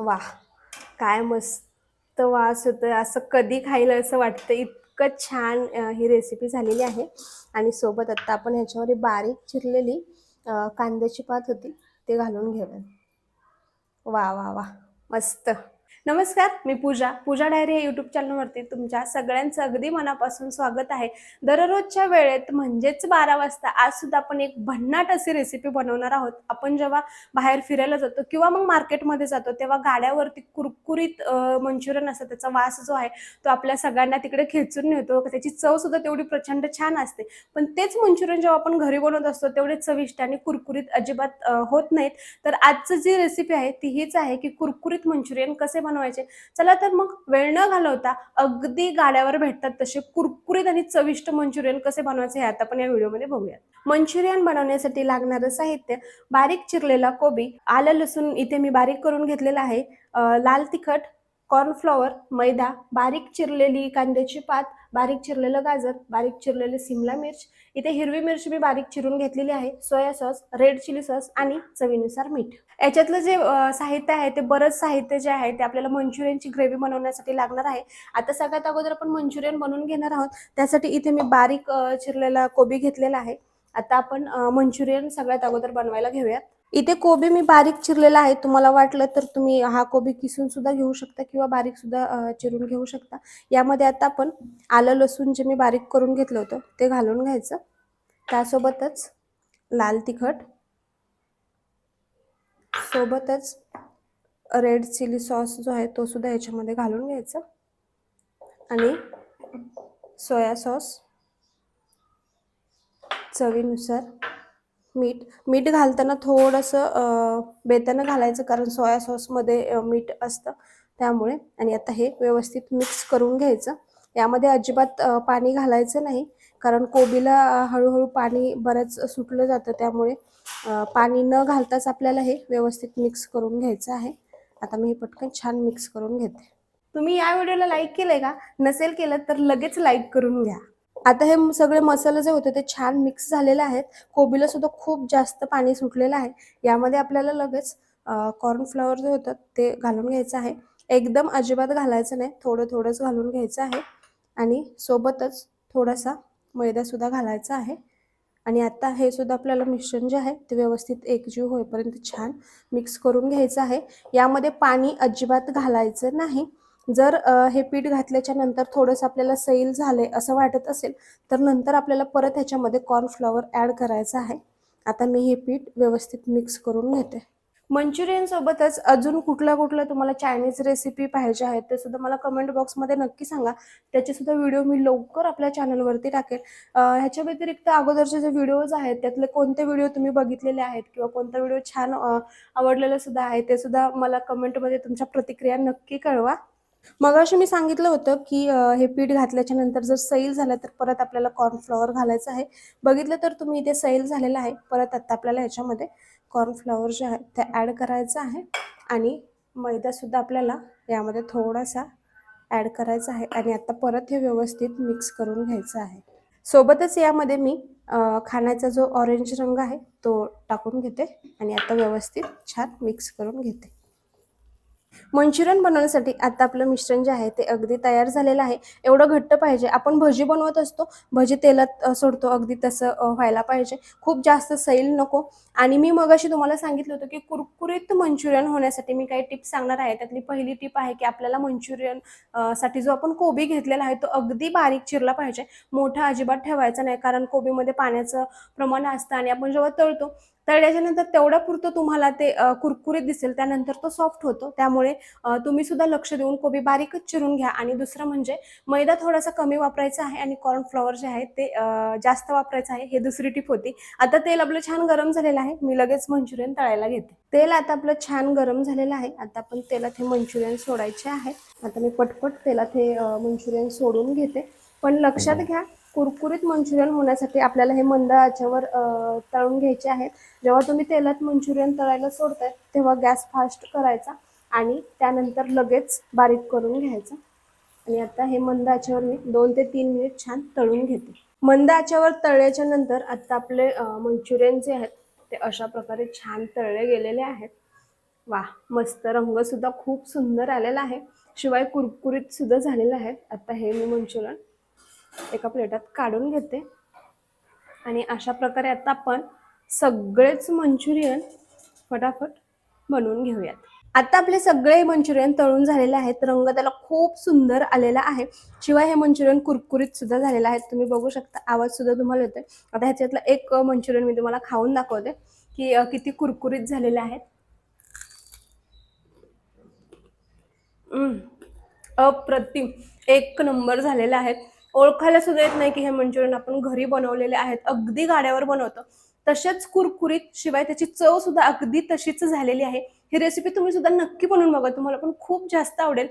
वा काय मस्त वास होतं असं कधी खायला असं वाटतं इतकं छान ही रेसिपी झालेली आहे. आणि सोबत आत्ता आपण ह्याच्यावर बारीक चिरलेली कांद्याची पात होती ते घालून घेऊया. वा वा वा मस्त. नमस्कार मी पूजा. पूजा डायरी या यूट्यूब चॅनलवरती तुमच्या सगळ्यांचं अगदी मनापासून स्वागत आहे. दररोजच्या वेळेत म्हणजेच बारा वाजता आज सुद्धा आपण एक भन्नाट अशी रेसिपी बनवणार आहोत. आपण जेव्हा बाहेर फिरायला जातो किंवा मग मार्केटमध्ये जातो तेव्हा गाड्यावरती कुरकुरीत मंचुरियन असतं त्याचा वास जो आहे तो आपल्या सगळ्यांना तिकडे खेचून नेतो. त्याची चव सुद्धा तेवढी प्रचंड छान असते. पण तेच मंचुरियन जेव्हा आपण घरी बनवत असतो तेवढे चविष्ट आणि कुरकुरीत अजिबात होत नाहीत. तर आजचं जी रेसिपी आहे ती हीच आहे की कुरकुरीत मंचुरियन कसे बनवायचे चला तर मग वेळ न घालवता अगदी गाड्यावर भेटतात तसे कुरकुरीत आणि चविष्ट मंचुरियन कसे बनवायचे हे आता आपण या व्हिडिओमध्ये बघूयात. मंचुरियन बनवण्यासाठी लागणारं साहित्य बारीक चिरलेला कोबी आलं लसूण इथे मी बारीक करून घेतलेला आहे. लाल तिखट कॉर्नफ्लॉवर मैदा बारीक चिरलेली कांद्याची पात बारीक चिरलेलं गाजर बारीक चिरलेले सिमला मिर्च. इथे हिरवी मिरची मी बारीक चिरून घेतलेली आहे. Soya sauce red chilli sauce आणि चवीनुसार मीठ. याच्यातलं जे साहित्य आहे ते बरंच साहित्य जे आहे ते आपल्याला मंचुरियनची ग्रेव्ही बनवण्यासाठी लागणार आहे. आता सगळ्यात अगोदर आपण मंचुरियन बनवून घेणार आहोत. त्यासाठी इथे मी बारीक चिरलेला कोबी घेतलेला आहे. आता आपण मंचुरियन सगळ्यात अगोदर बनवायला घेऊयात. इथे कोबी मी बारीक चिरलेला आहे. तुम्हाला वाटलं तर तुम्ही हा कोबी किसून सुद्धा घेऊ शकता किंवा बारीक सुद्धा चिरून घेऊ शकता. यामध्ये आता आपण आलं लसूण जे मी बारीक करून घेतलं होतं ते घालून घ्यायचं. त्यासोबतच लाल तिखट सोबतच रेड चिली सॉस जो आहे तो सुद्धा याच्यामध्ये घालून घ्यायचा. आणि सोया सॉस चवीनुसार मीठ मीठ घालताना थोडंसं बेतानं घालायचं कारण सोया सॉसमध्ये मीठ असतं त्यामुळे. आणि आता हे व्यवस्थित मिक्स करून घ्यायचं. यामध्ये अजिबात पाणी घालायचं नाही कारण कोबीला हळूहळू पाणी बरंच सुटलं जातं त्यामुळे पाणी न घालताच आपल्याला हे व्यवस्थित मिक्स करून घ्यायचं आहे. आता मी हे पटकन छान मिक्स करून घेते. तुम्ही या व्हिडिओला लाईक केलंय का? नसेल केलं तर लगेच लाईक करून घ्या. आता हे सगळे मसाले जे होते ते छान मिक्स झालेले आहेत. कोबीला सुद्धा खूप जास्त पाणी सुटलेलं आहे. यामध्ये आपल्याला लगेच कॉर्नफ्लॉवर जे होतं ते घालून घ्यायचं आहे. एकदम अजिबात घालायचं नाही. थोडं थोडंच घालून घ्यायचं आहे. आणि सोबतच थोडासा मैदासुद्धा घालायचा आहे. आणि आता हे सुद्धा आपल्याला मिश्रण जे आहे ते व्यवस्थित एकजीव होईपर्यंत छान मिक्स करून घ्यायचं आहे. यामध्ये पाणी अजिबात घालायचं नाही. जर हे पीठ घातल्याच्या नंतर थोडंसं आपल्याला सैल झाले असं वाटत असेल तर नंतर आपल्याला परत ह्याच्यामध्ये कॉर्नफ्लॉवर ॲड करायचं आहे. आता मी हे पीठ व्यवस्थित मिक्स करून घेते. मंच्युरियनसोबतच अजून कुठल्या कुठल्या तुम्हाला चायनीज रेसिपी पाहिजे आहेत ते सुद्धा मला कमेंट बॉक्समध्ये नक्की सांगा. त्याचेसुद्धा व्हिडिओ मी लवकर आपल्या चॅनलवरती टाकेल. ह्याच्या व्यतिरिक्त अगोदरचे जे व्हिडिओज आहेत त्यातले कोणते व्हिडिओ तुम्ही बघितलेले आहेत किंवा कोणता व्हिडिओ छान आवडलेला सुद्धा आहे ते सुद्धा मला कमेंटमध्ये तुमच्या प्रतिक्रिया नक्की कळवा. मगाशी मी सांगितलं होतं की हे पीठ घातल्याच्या नंतर जर सैल झालं तर परत आपल्याला कॉर्नफ्लॉवर घालायचं आहे. बघितलं तर तुम्ही इथे सैल झालेलं आहे परत आता आपल्याला ह्याच्यामध्ये कॉर्नफ्लॉवर जे आहे ते ॲड करायचं आहे. आणि मैदासुद्धा आपल्याला यामध्ये थोडासा ॲड करायचा आहे. आणि आता परत हे व्यवस्थित मिक्स करून घ्यायचं आहे. सोबतच यामध्ये मी खाण्याचा जो ऑरेंज रंग आहे तो टाकून घेते. आणि आता व्यवस्थित छान मिक्स करून घेते. मंचुरियन बनवण्यासाठी आता आपलं मिश्रण जे आहे ते अगदी तयार झालेलं आहे. एवढं घट्ट पाहिजे. आपण भजी बनवत असतो. भजी तेलात सोडतो. अगदी तसं व्हायला पाहिजे. खूप जास्त सैल नको. आणि मी मगाशी तुम्हाला सांगितलं होतं की कुरकुरीत मंचुरियन होण्यासाठी मी काही टिप्स सांगणार आहे. त्यातली पहिली टिप आहे की आपल्याला मंचुरियनसाठी जो आपण कोबी घेतलेला आहे तो अगदी बारीक चिरला पाहिजे. मोठा अजिबात ठेवायचा नाही कारण कोबीमध्ये पाण्याचं प्रमाण असतं आणि आपण जेव्हा तळतो तळल्याच्यानंतर तेवढ्या पुरतं तुम्हाला ते कुरकुरीत दिसेल. त्यानंतर तो सॉफ्ट होतो. त्यामुळे तुम्ही सुद्धा लक्ष देऊन कोबी बारीकच चिरून घ्या. आणि दुसरं म्हणजे मैदा थोडासा कमी वापरायचा आहे आणि कॉर्नफ्लॉवर जे आहे ते जास्त वापरायचं आहे. हे दुसरी टिप होती. आता तेल आपलं छान गरम झालेलं आहे. मी लगेच मंचुरियन तळायला घेते. तेल आता आपलं छान गरम झालेलं आहे. आता आपण तेलात हे मंचुरियन सोडायचे आहे. आता मी पटपट तेलात हे मंचुरियन सोडून घेते. पण लक्षात घ्या कुरकुरीत मंचुरियन होण्यासाठी आपल्याला हे मंद आचेवर तळून घ्यायचे आहेत. जेव्हा तुम्ही तेलात मंचुरियन तळायला सोडताय तेव्हा गॅस फास्ट करायचा आणि त्यानंतर लगेच बारीक करून घ्यायचा. आणि आता हे मंद आचेवर मी दोन ते तीन मिनिट छान तळून घेते. मंद आचेवर तळल्याच्या नंतर आता आपले मंचुरियन जे आहेत ते अशा प्रकारे छान तळले गेलेले आहेत. वा मस्त रंग सुद्धा खूप सुंदर आलेला आहे. शिवाय कुरकुरीत सुद्धा झालेला आहे. आता हे मी मंचुरियन एका प्लेटात काढून घेते. आणि अशा प्रकारे आता आपण सगळेच मंचुरियन फटाफट बनवून घेऊयात. आता आपले सगळे मंचुरियन तळून झालेले आहेत. रंग त्याला खूप सुंदर आलेला आहे. शिवाय हे मंचुरियन कुरकुरीत सुद्धा झालेलं आहे. तुम्ही बघू शकता आवाज सुद्धा तुम्हाला येतोय. आता ह्याच्यातलं एक मंचुरियन मी तुम्हाला खाऊन दाखवते की किती कुरकुरीत झालेले आहेत. अप्रतिम. एक नंबर झालेला आहेत ओळखायला सुद्धा येत नाही की हे मंचुरियन आपण घरी बनवलेले आहेत अगदी गाड्यावर बनवतो. तसेच कुरकुरीत शिवाय त्याची चव सुद्धा अगदी तशीच झालेली आहे. ही रेसिपी तुम्ही सुद्धा नक्की बनवून बघा तुम्हाला पण खूप जास्त आवडेल.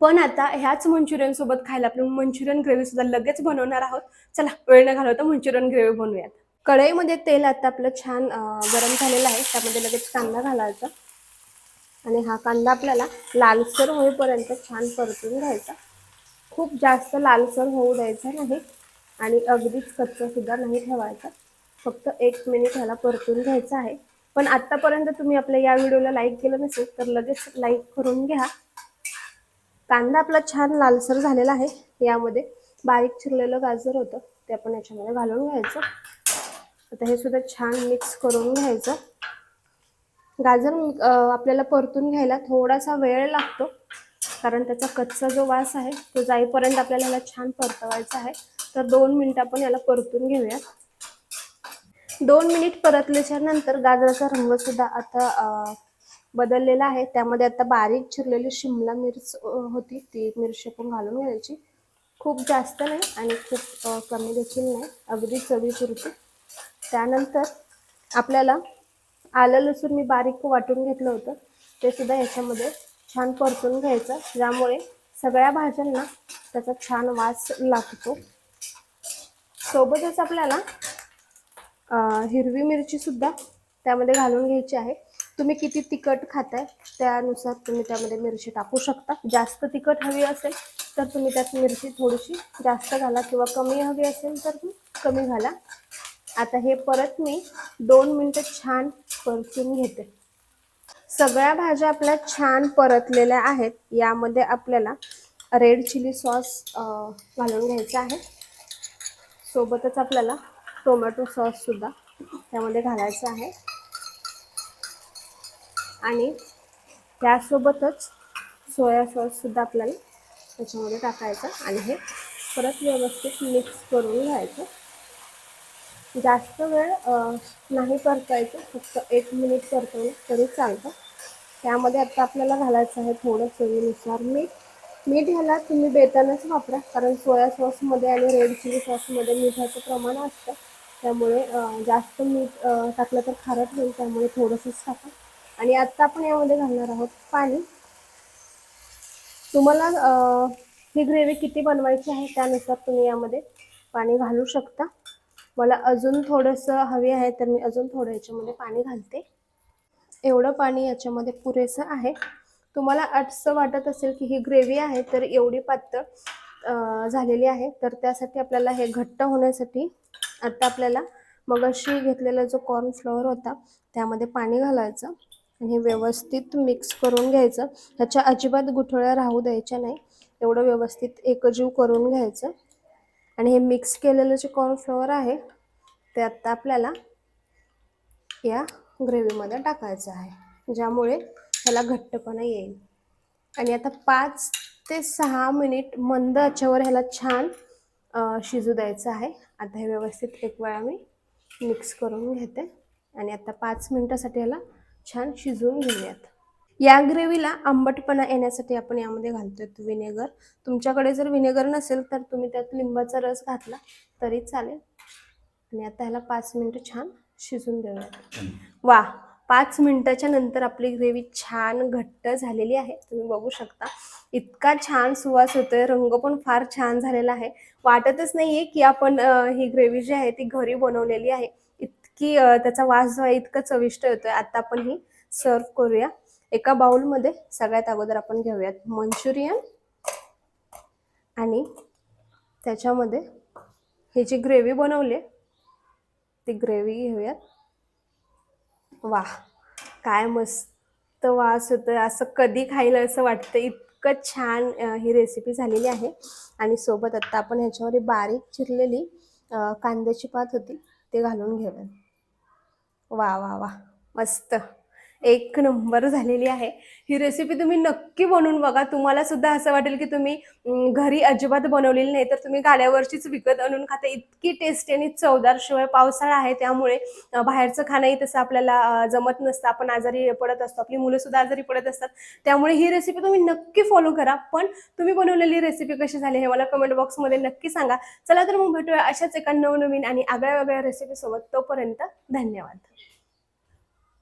पण आता ह्याच मंचुरियन सोबत खायला आपण मंचुरियन ग्रेव्ही सुद्धा लगेच बनवणार आहोत. चला वेळ न घालवता मंचुरियन ग्रेव्ही बनवूयात. कढईमध्ये तेल आता आपलं छान गरम झालेलं आहे. त्यामध्ये लगेच कांदा घालायचा. आणि हा कांदा आपल्याला लालसर होईपर्यंत छान परतून घ्यायचा. खूप जास्त लालसर होऊ द्यायचा नाही आणि अगदीच कच्चंसुद्धा नाही ठेवायचं. फक्त एक मिनिट ह्याला परतून घ्यायचं आहे. पण आत्तापर्यंत तुम्ही आपल्या या व्हिडिओला लाईक केलं नसेल तर लगेच लाईक करून घ्या. कांदा आपला छान लालसर झालेला आहे. यामध्ये बारीक चिरलेलं गाजर होतं ते आपण याच्यामध्ये घालून घ्यायचं. आता हे सुद्धा छान मिक्स करून घ्यायचं. गाजर आपल्याला परतून घ्यायला थोडासा वेळ लागतो. कारण त्याचा कच्चा जो वास आहे तो जाईपर्यंत आपल्याला याला छान परतवायचा आहे. तर दोन मिनिटं आपण याला परतून घेऊया दोन मिनिट परतल्याच्या नंतर गाजराचा रंग सुद्धा आता बदललेला आहे. त्यामध्ये आता बारीक चिरलेली शिमला मिरच होती. ती मिरची पण घालून घ्यायची. खूप जास्त नाही आणि खूप कमी देखील नाही. अगदी चवीपुरती. त्यानंतर आपल्याला आलं लसूण मी बारीक वाटून घेतलं होतं. ते सुद्धा याच्यामध्ये छान परतून घ्यायचं. ज्यामुळे सगळ्या भाज्यांना त्याचा छान वास लागतो. सोबतच आपल्याला हिरवी मिरची सुद्धा त्यामध्ये घालून घ्यायची आहे. तुम्ही किती तिखट खाताय त्यानुसार तुम्ही त्यामध्ये मिरची टाकू शकता. जास्त तिखट हवी असेल तर तुम्ही त्यात मिरची थोडीशी जास्त घाला किंवा कमी हवी असेल तर तुम्ही कमी घाला. आता हे परत मी दोन मिनटं छान परतून घेते. सगळ्या भाज्या आपल्या छान परतलेल्या आहेत. यामध्ये आपल्याला रेड चिली सॉस घालून घ्यायचा आहे. सोबतच आपल्याला टोमॅटो सॉस सुद्धा त्यामध्ये घालायचा आहे. आणि त्यासोबतच सोया सॉस सुद्धा आपल्याला त्याच्यामध्ये टाकायचा आणि हे परत व्यवस्थित मिक्स करून घ्यायचं. जास्त वेळ नाही परतायचं. फक्त एक मिनिट परतवलं तरी चालतं. त्यामध्ये आता आपल्याला घालायचं आहे थोडं चवीनुसार मीठ. मीठ ह्याला तुम्ही बेतानच वापरा कारण सोया सॉसमध्ये आणि रेड चिली सॉसमध्ये मिठाचं प्रमाण असतं. त्यामुळे जास्त मीठ टाकलं तर खारट होईल त्यामुळे थोडंसंच टाका. आणि आत्ता आपण यामध्ये घालणार आहोत पाणी. तुम्हाला ही ग्रेव्ही किती बनवायची आहे त्यानुसार तुम्ही यामध्ये पाणी घालू शकता. मला अजून थोडंसं हवी आहे तर मी अजून थोडं याच्यामध्ये पाणी घालते. एवढं पाणी याच्यामध्ये पुरेसं आहे. तुम्हाला असं वाटत असेल की ही ग्रेव्ही आहे तर एवढी पातळ झालेली आहे. तर त्यासाठी आपल्याला हे घट्ट होण्यासाठी आता आपल्याला मगाशी घेतलेला जो कॉर्नफ्लॉवर होता त्यामध्ये पाणी घालायचं आणि हे व्यवस्थित मिक्स करून घ्यायचं. ह्याच्या अजिबात गुठळ्या राहू द्यायच्या नाही. एवढं व्यवस्थित एकजीव करून घ्यायचं. आणि हे मिक्स केलेलं जे कॉर्नफ्लॉवर आहे ते आत्ता आपल्याला या ग्रेव्हीमध्ये टाकायचं आहे ज्यामुळे ह्याला घट्टपणा येईल. आणि आता पाच ते सहा मिनिट मंद आचेवर ह्याला छान शिजू द्यायचं आहे. आता हे व्यवस्थित एक वेळा मी मिक्स करून घेते. आणि आता पाच मिनटासाठी ह्याला छान शिजवून घेऊयात. या ग्रेव्हीला आंबटपणा येण्यासाठी आपण यामध्ये घालतोय विनेगर. तुमच्याकडे जर विनेगर नसेल तर तुम्ही त्यात लिंबाचा रस घातला तरी चालेल. आणि आता ह्याला पाच मिनटं छान शिजून देऊयात वा पाच मिनिटाच्या नंतर आपली ग्रेव्ही छान घट्ट झालेली आहे. तुम्ही बघू शकता. इतका छान सुवास होतोय. रंग पण फार छान झालेला आहे. वाटतच नाहीये की आपण ही ग्रेव्ही जी आहे ती घरी बनवलेली आहे. इतकी त्याचा वास जो आहे इतका चविष्ट येतोय. आता आपण ही सर्व करूया. एका बाउलमध्ये सगळ्यात अगोदर आपण घेऊयात मंचुरियन आणि त्याच्यामध्ये ही जी ग्रेव्ही बनवली आहे, ती ग्रेव्ही घेऊयात. वा काय मस्त वास होतं असं कधी खायला असं वाटतं. इतकं छान ही रेसिपी झालेली आहे. आणि सोबत आत्ता आपण ह्याच्यावर बारीक चिरलेली कांद्याची पात होती ते घालून घेऊया वा वा वा मस्त. एक नंबर झालेली आहे. ही रेसिपी तुम्ही नक्की बनवून बघा. तुम्हाला सुद्धा असं वाटेल की तुम्ही घरी अजिबात बनवलेली नाही तर तुम्ही गाड्यावरचीच विकत आणून खाता. इतकी टेस्टी आणि चवदार शिवाय पावसाळा आहे त्यामुळे बाहेरचं खाणंही तसं आपल्याला जमत नसतं. आपण आजारी पडत असतो. आपली मुलं सुद्धा आजारी पडत असतात. त्यामुळे ही रेसिपी तुम्ही नक्की फॉलो करा. पण तुम्ही बनवलेली रेसिपी कशी झाली हे मला कमेंट बॉक्समध्ये नक्की सांगा. चला तर मग भेटूया अशाच एका नवनवीन आणि आगळ्या वेगळ्या रेसिपीसोबत तोपर्यंत धन्यवाद.